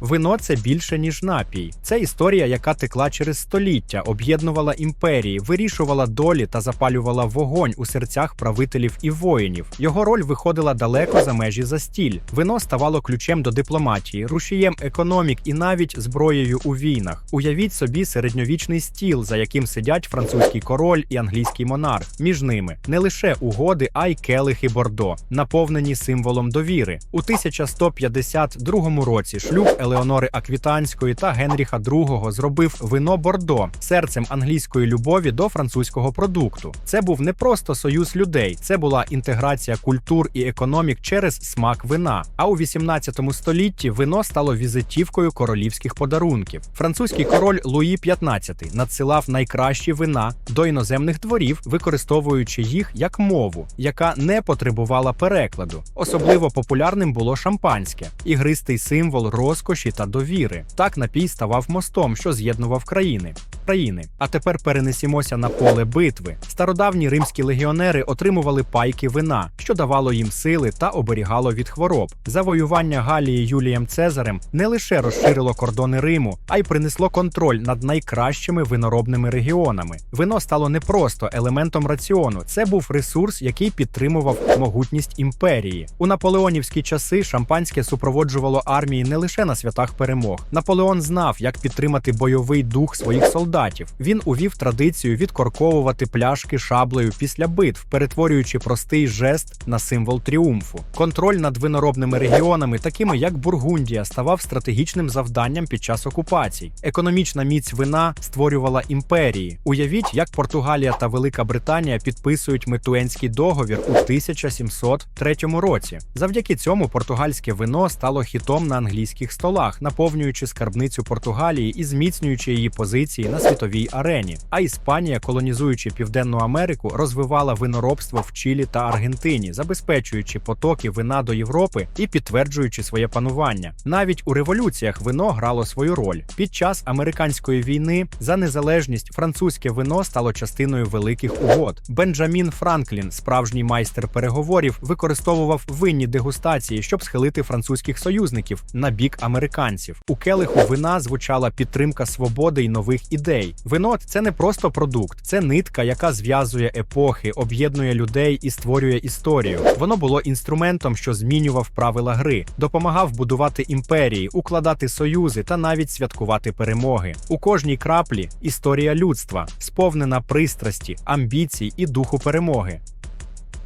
Вино це більше ніж напій. Це історія, яка текла через століття, об'єднувала імперії, вирішувала долі та запалювала вогонь у серцях правителів і воїнів. Його роль виходила далеко за межі застіль. Вино ставало ключем до дипломатії, рушієм економік і навіть зброєю у війнах. Уявіть собі середньовічний стіл, за яким сидять французький король і англійський монарх. Між ними не лише угоди, а й келихи Бордо, наповнені символом довіри. У 1152 році шлюб Елеонори Аквітанської та Генріха II зробив вино Бордо серцем англійської любові до французького продукту. Це був не просто союз людей, це була інтеграція культур і економік через смак вина. А у 18 столітті вино стало візитівкою королівських подарунків. Французький король Луї XV надсилав найкращі вина до іноземних дворів, використовуючи їх як мову, яка не потребувала перекладу. Особливо популярним було шампанське, ігристий символ розкоші та довіри. Так напій ставав мостом, що з'єднував країни. Країни. А тепер перенесімося на поле битви. Стародавні римські легіонери отримували пайки вина, що давало їм сили та оберігало від хвороб. Завоювання Галії Юлієм Цезарем не лише розширило кордони Риму, а й принесло контроль над найкращими виноробними регіонами. Вино стало не просто елементом раціону, це був ресурс, який підтримував могутність імперії. У наполеонівські часи шампанське супроводжувало армії не лише на святах перемог. Наполеон знав, як підтримати бойовий дух своїх солдатів. Він увів традицію відкорковувати пляшки шаблею після битв, перетворюючи простий жест на символ тріумфу. Контроль над виноробними регіонами, такими як Бургундія, ставав стратегічним завданням під час окупацій. Економічна міць вина створювала імперії. Уявіть, як Португалія та Велика Британія підписують Метуенський договір у 1703 році. Завдяки цьому португальське вино стало хітом на англійських столах, наповнюючи скарбницю Португалії і зміцнюючи її позиції на світовій арені. А Іспанія, колонізуючи Південну Америку, розвивала виноробство в Чилі та Аргентині, забезпечуючи потоки вина до Європи і підтверджуючи своє панування. Навіть у революціях вино грало свою роль. Під час американської війни за незалежність французьке вино стало частиною великих угод. Бенджамін Франклін, справжній майстер переговорів, використовував винні дегустації, щоб схилити французьких союзників на бік американців. У келиху вина звучала підтримка свободи й нових ідей. Вино це не просто продукт, це нитка, яка зв'язує епохи, об'єднує людей і створює історію. Воно було інструментом, що змінював правила гри, допомагав будувати імперії, укладати союзи та навіть святкувати перемоги. У кожній краплі історія людства, сповнена пристрасті, амбіцій і духу перемоги.